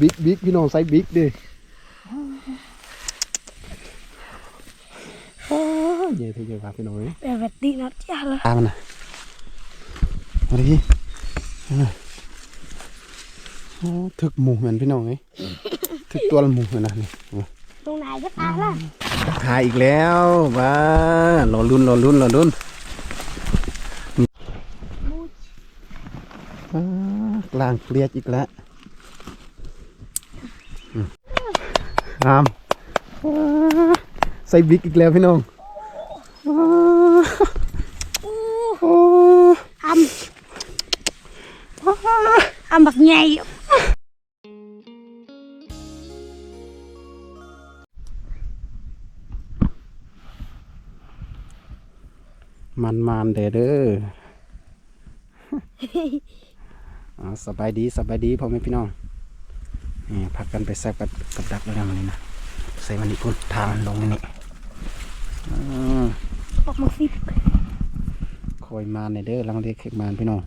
บิ๊กบิ๊กพี่น้องไซส์บิ๊กดิอ้าวใหญ่ทีเดียวครับพี่น้องเอ้ยแบบดีนะจ้าละตามมันนะมาดิเอามาโอ้ถึกหมูเหมือนพี่น้องเอ้ยถึกตัวละหมูเหมือนนะนี่ตรงไหนก็ตายละถ่ายอีกแล้วว้ารอลุ้นรอลุ้นรอลุ้นว้ากลางเกลียดอีกแล้วอืม งามว้าใส่บิ๊กอีกแล้วพี่น้องว้าอ้อำอำบักใหญ่มันมันเด้อเด้อสบายดีสบายดีพ่อแม่พี่น้อง นี่พักกันไปแซบกับกับดักแล้วนะวันนี้นะใส่มันนี่พุ่นทางมันลงนี่อ่าออกมาฟิบคอยมาในเด้อลังเล็กเข็กมานพี่น้อง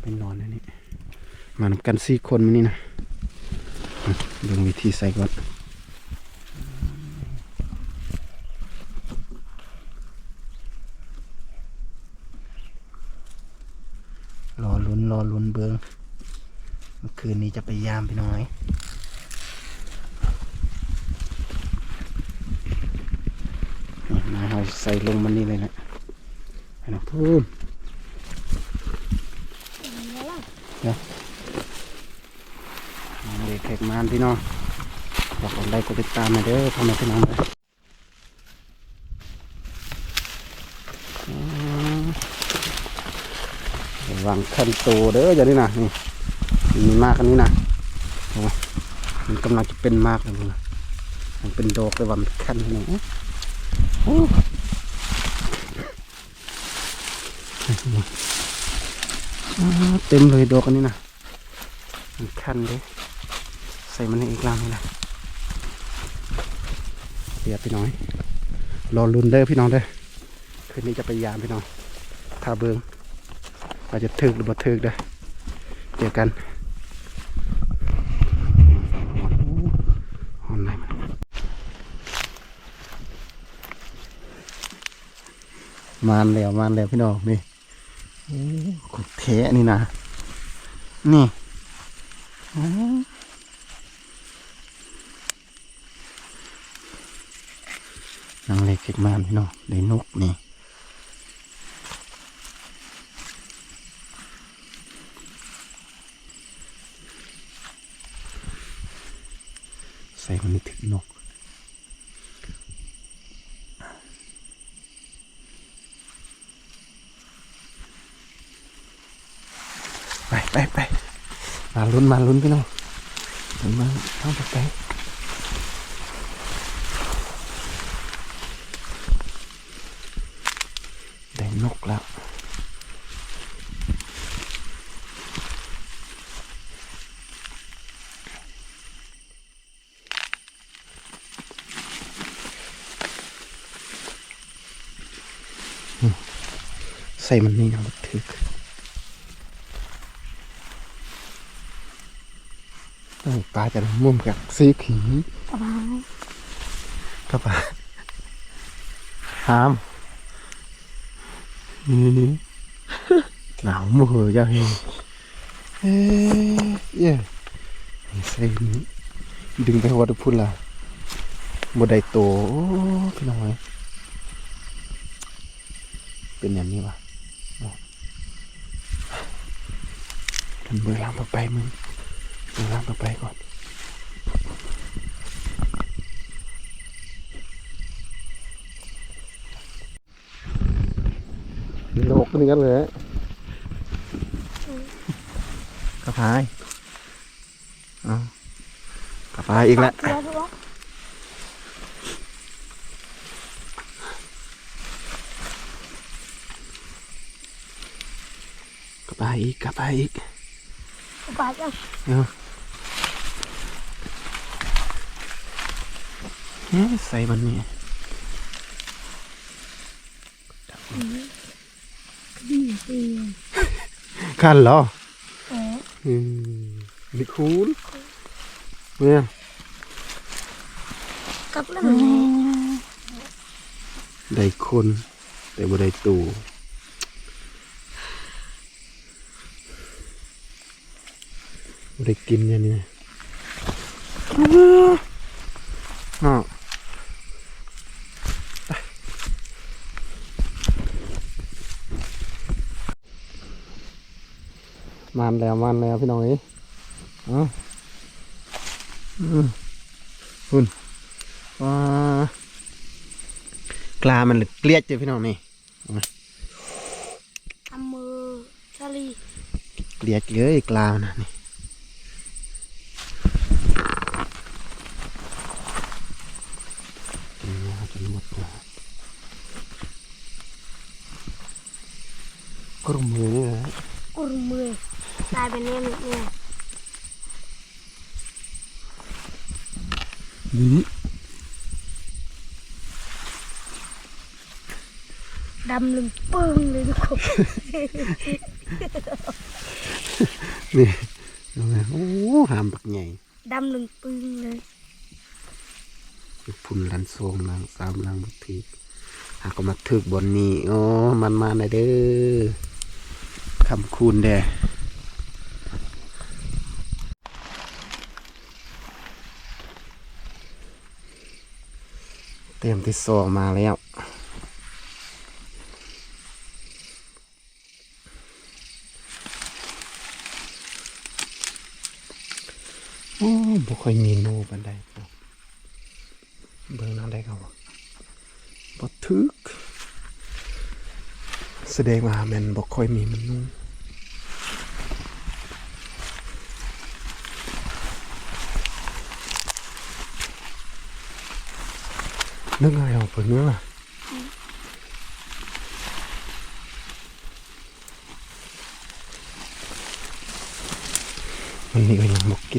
เป็นนอนนะนี่มานำกันสี่คนมานี่นะอะเบิ่งวิธีใส่ก่อนรอลุ้นรอลุ้นเบิงเมื่อ คืนนี้จะไปยามพี่น้อยนี่มาเอาใส่ลงมันนี่เลยนะให้นะพูนเดี๋ยวเด็กแขกมานพี่น้องบอกกดไลค์กดติดตามมาเด้อพ่อแม่พี่น้องเลยวังคันโตเด้ออย่างนี้นะนี่ มีมากอันนี้นะโอ้มันกำลังจะเป็นมากแล้วนะมันเป็นดอกเลยว่ามันคันขนนี้โอ้อ่าเต็มเลยดอกอันนี้นะมันคันเลยใส่มันในอีกลางนี่นะเดี๋ยวพี่น้อยรอลุ้นเด้อพี่น้องเด้อคืนนี้จะไปยามพี่น้องทาเบิงว่าจจะถึกหรือบ่ถึกเด้อเจอกันไหนมัน มานแล้วมานแล้วพี่น้องนี่โอ้ขดแท้นี่นะนี่นางเล็กเก็กมานพี่น้องได้นกนี่ใส่มันถึงนก ไปไปไปมาลุ้นมาลุ้นพี่น้องลุ้นมาเข้าไปไปได้นกแล้วใส่มันนี่นะถึกโอ้ ปลาจะมุมกับซีขีเอาไปก็ปลาห้ามนี่หนาวมือเจ้าเฮงเฮ้ยเย่ใส่นี้ดึงไปหัวตุพุ่นละบดได้โตโอ้พี่น้อยเป็นอย่างนี้วะทำมือล้างต่อไปมึงเดี๋ยวล้างต่อไปก่อนโลกนี่กันเลยกระพายเอากระพายอีกแล้วเดี๋ยวเดี๋ยวกระพายอีกกระพายอีกเอาไปจ้ะ เฮ้ย ใส่มันนี่ดีดีขั้นเหรออืมนี่คูณเนี่ยกับแล้วมันแน่ได้คน แต่บ่ได้ตูบ่ได้กินอย่างนี้อ้าว มันแล้วมันแล้วพี่น้องเอ้ยเอ้าอืมคุณว้ากลามันเกลียดจ้ะพี่น้องนี่ทำมือชาลีเกลียดเลยกลามันนะนี่กินยาจนหมดแล้วกรุมมือนี่นะ กุรมือตายไปเนี่ยมันเนี่ยนี่ดำลึงปึ้งเลยทุกคนนี่ดูไหมโอ้หามบักใหญ่ดำลึงปึ้งเลยพุ่นลันโซงนางสามนางบักทีหากก็มาถึกบนนี้โอ้มันมาในอยเด้อ คำคูณแดเตรียมที่สองมาแล้วโอ้บ่ค่อยมีหนูปานใดครับเบิ่งนั่นได้ครับว่าบ่ถึกแสดงว่าแมันบ่ค่อยมีมันนูนึ กไงออกเปิดเนื้อล่ะมันนี่ก็ยังบ่กิ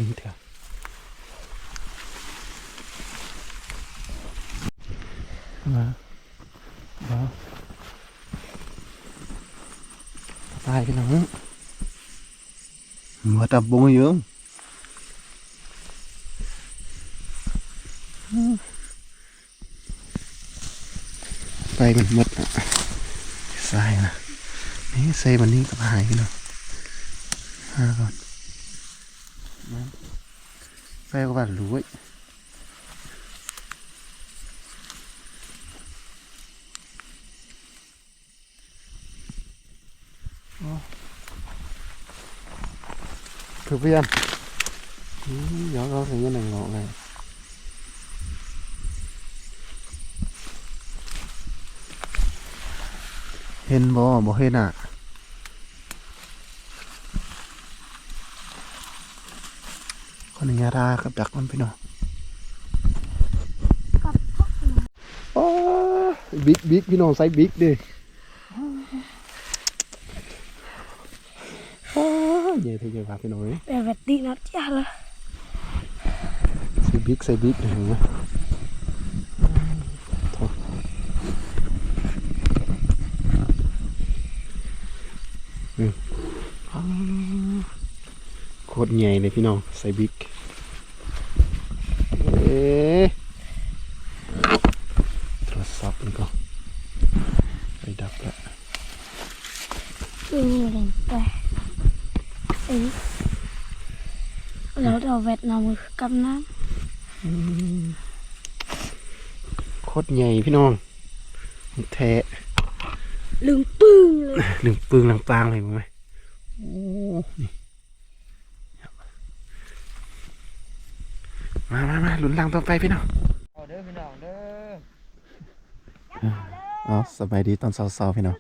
นเถอะมามาตายกันแล้วมาตับบงเยอะไปมันหมดอะใส่นะนี่ใส่มันนี่กับหายกันเนาะหาก่อนมาไป ก็บ้านรวย thực viên Ừ, gió có cái này ngọt này hên bò bò hên à con nhà ra cấp đặc lắm phải không กับพวก Oh, big big พี่น้องไซส์บิ๊กดิอ้าวใหญ่เท่าไหร่ครับพี่น้องเอ้ยแบบแบบดีนะจ้าละไซส์บิ๊กไซส์บิ๊กเห็นไหมโถ่อืมอ้าวโค ตรใหญ่เลยพี่น้องไซส์บิ๊กเอ๊ะโทรศัพท์นี่ก็ไปดับแล้วอือเลยไปเอ้ยแล้วเราเวทนามือกับน้โคตรใหญ่พี่น้องแท้ำลึงปึ้งเลยหนึ่งปึงลังปลางเลยมั้งไหมโอ้นี่ มามามาหลุนลังต่อไปพี่น้องเอาเด้อพี่น้องเด้ออ๋อสบายดีตอนเช้าๆพี่น้อง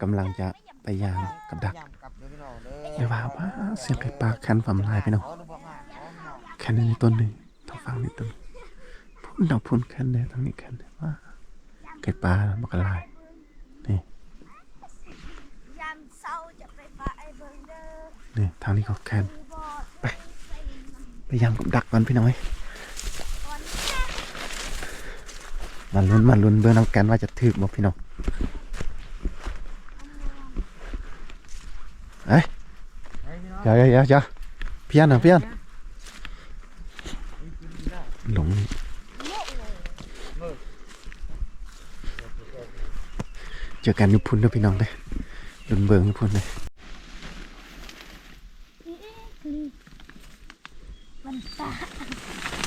กำลังจะไปยามกับดักย่ำกลับเด้อพี่น้องเด้อเดี๋ยวว่าว่าเสียงไก่ปลาแคนฝัมลายพี่น้องเอาดูพ่อมาเอาพี่น้องแคนนี้ต้นหนึ่งต้องฟังนี่ต้นพุ่นดอกพุ่นแคนเนี่ยทางนี้แคนเนี่ยว่าไก่ปลาบักลายนี่ยามเศร้าจะไปปะไอ้เบิงเด้อนี่ทางนี้ก็แคนคือบอด พยายามกับดักมันพี่น้อยมาลุ้นมาลุ้นเบื้องน้ำกันว่าจะถือบ่พี่น้องเฮ้ยเดี๋ยวเดี๋ยวเอยวเพี้ยนเหรอเพี้ยนหลงเจอกันยุพุนนะพี่น้องเลยลุ้นเบื้องยุพุนเลย มันตา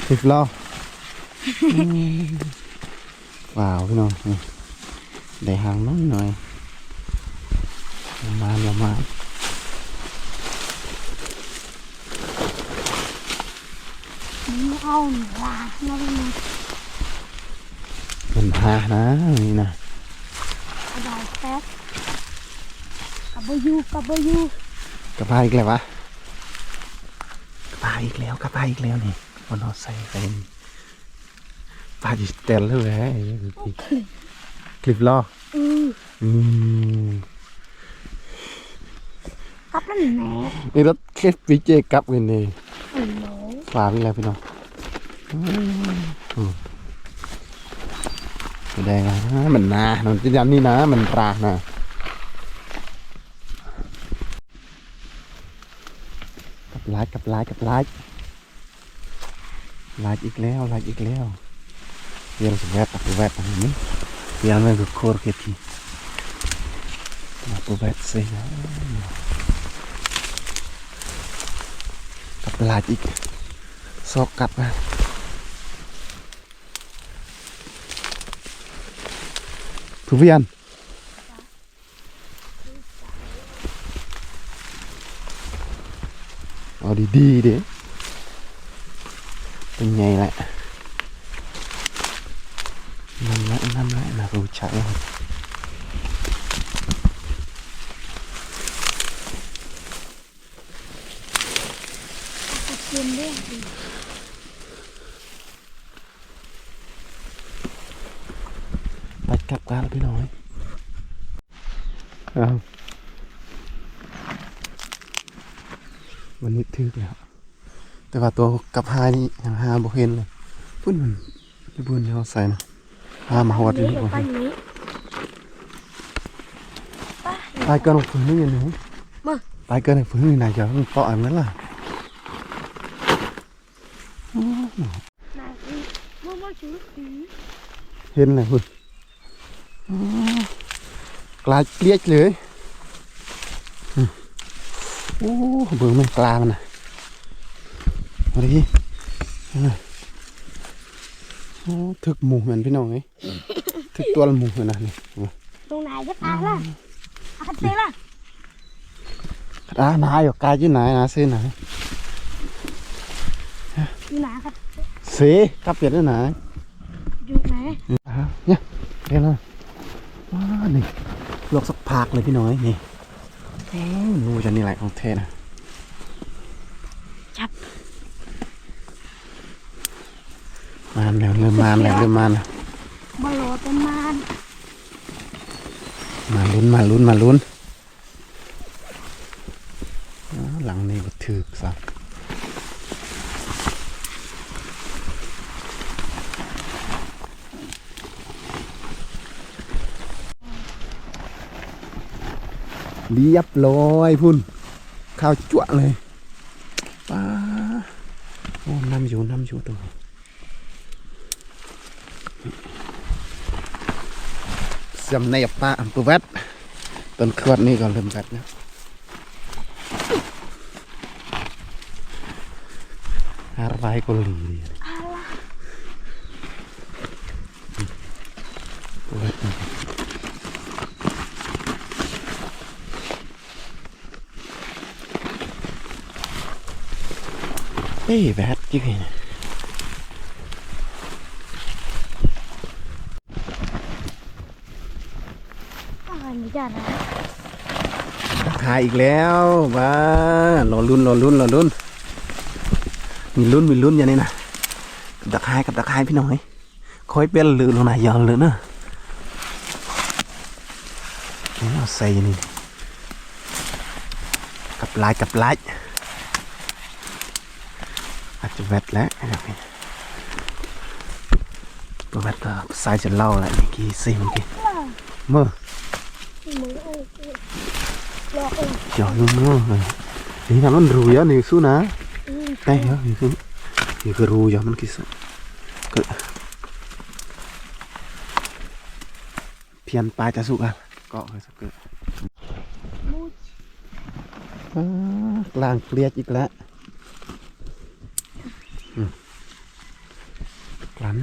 thịt lo vào พี่น้องนี่ để hàng น้อยหน่อยมามามามันเอาหนูลาน้องมันเป็นหานะนี่นะอะไรแป๊บกับบอยูกับบอยูกระพายอีกแล้ววะกระพาย อีกแล้วกระพายอีกแล้วนี่มันเอาใส่ใส่ปลาจิเตลเลยแหละคลิปล้ออืออืมกับนั่นแหละนี่รถคลิปวิเจกลับกันนี่โอ้โหฝากอีกแล้วพี่น้องอืมแสดงว่ามันนามันจะยันนี่นะ มันปลานะกับ ไลค์กับไลค์กับไลค์ไลค์อีกแล้วไลค์อีกแล้วเรียนสุดแวดกับแวดอันนี้เรียนไม่รู้โคตรเกทีมาปูแวดสินะกับไลค์อีกซอกกลับมาผู้เพียนเอาดีๆเด้เป็นไงแหละนั่นแหละนั่นแหละนะรู้ชักแล้วจะกินด้วยดิ ไปกลับกันแล้วพี่น้อยเอาวันนี้ทึกแล้ว แต่ว่าตัวกับหานี่ยังหาบ่เห็นเลยพุ่นมันที่บุญที่เขาใส่นะหามาหอดอยู่นี่นี่เดี๋ยบ่วไปเห็นนี้ไปตายเกินหกฝืนนี่ยังหนูมาตายเกินหกฝืนนี่นายจะมันเปาะอันนั้นล่ะไหนอีกมั่วมั่วชื่ออีเห็นเลยพุ่นอ๋อกลายเกลียดเลยอืมโอ้เบิ่งมันกลามันน่ะ มาดิเห็นไหมโอ้ถึกหมูเหมือนพี่น้องไงถึกตัวละหมูเหมือนนะนี่ตรงไหนจะตายล่ะอาคัตเต้ล่ะอ่านายอยู่กายที่ไหนนะซื้อไหนอยู่ไหนครับเสกับเปียดที่ไหนอยู่ไหนอะเนี่ยเรียนเลยว้านี่ลวกสักพักเลยพี่น้อยนี่โอ้นูจะนี่แหละของเทนะ จับ มานแล้วเริ่มมานแล้วเริ่มมานแล้วบอลโลเป็นมานมาลุ้นมาลุ้นมาลุ้นอ้าวหลังนี้ก็ถือกสักเรียบร้อยพุ่น ข้าวจั่วะเลยป้าโอ้น้ำอยู่น้ำอยู่ตรงนี้ สำในป้าอัมพแวดต้นขวดนี่ก็เริ่มแวดแล้วอะไรก็หลีอะไรแวดนี่เอ้ยแวดจิ๊กเนี่ย อะไรไม่ได้นะขายอีกแล้วบ้ารอลุ้นรอลุ้นรอลุ้นมีลุ้นมีลุ้นอย่างนี้นะกับตะไคร้กับตะไคร้พี่น้อยคอยเป็นลือลงไหนยอนเลยเนอะนี่เอาใส่อย่างนี่กับลายกับลายอาจจะแวดแล้วนะครับนี่ตัวแวดก็ใส่จะเล่าอะไรเมื่อกี้สิเมื่อกี้เมื่อ มือเอ้ยรอเอ้ยเจาะยุ่งๆเลยนี่ทำมันรู้ ya nih suna อืม teh ya itu ini keru ya man kisah ke pian pa cha su à có cái sao cơ มูด à, làng liệt ít lạ ừ. làm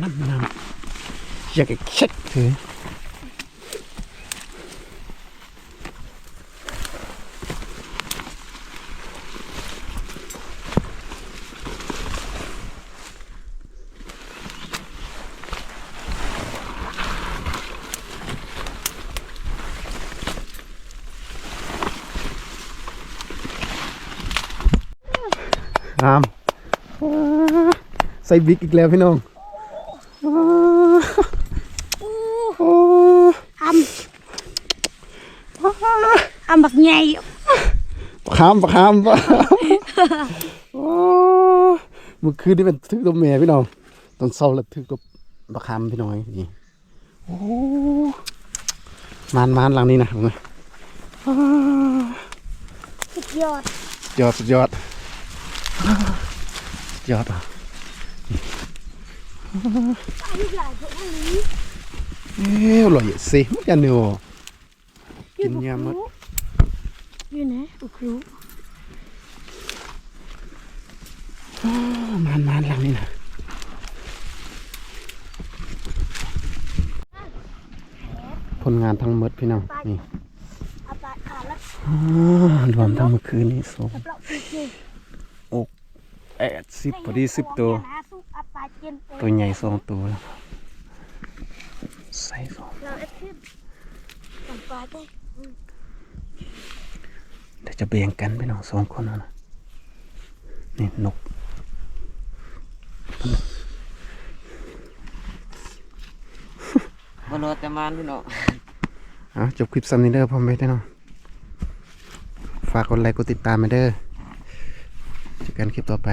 อามใส่บิ๊กอีกแล้วพี่น้องอ้าโอ้ทำทำแบบใหญ่ปะคามปะคามปะโอ้เมื่อคืนนี่เป็นทึกตัวแม่พี่น้องตอนเช้าแล้วทึกตัวปะคามพี่น้องนี่โอ้มานมานหลังนี้นะผมอ้าสุดยอดสุดยอดสุดยอดสุด ยอดอะลูกหลานพวกนี้เอ๊ะอร่อยสิมันจะเหนียวกินยำมดอยู่ไหนอุกรู้มานมานหลังนี่นะผลงานทั้งหมดพี่น้องนี่อาปาขาแล้วอ่ารวมทั้งเมื่อคืนนี้สอ แปดสิบพอดีสิบตัวนะสู้อาปาเจนตัวใหญ่สองตัวแล้วใส่สองเราเอ็ดขึ้นสัมปาได้เดี๋ยวจะแบ่งกันพี่น้องสองคนเอานะนี่นกบ่รอแต่มานพี่น้องอะจบคลิปซ้ำนี้เด้อพ่อแม่พี่น้องฝากกดไลค์กดติดตามไปเด้อเจอ กันคลิปต่อไป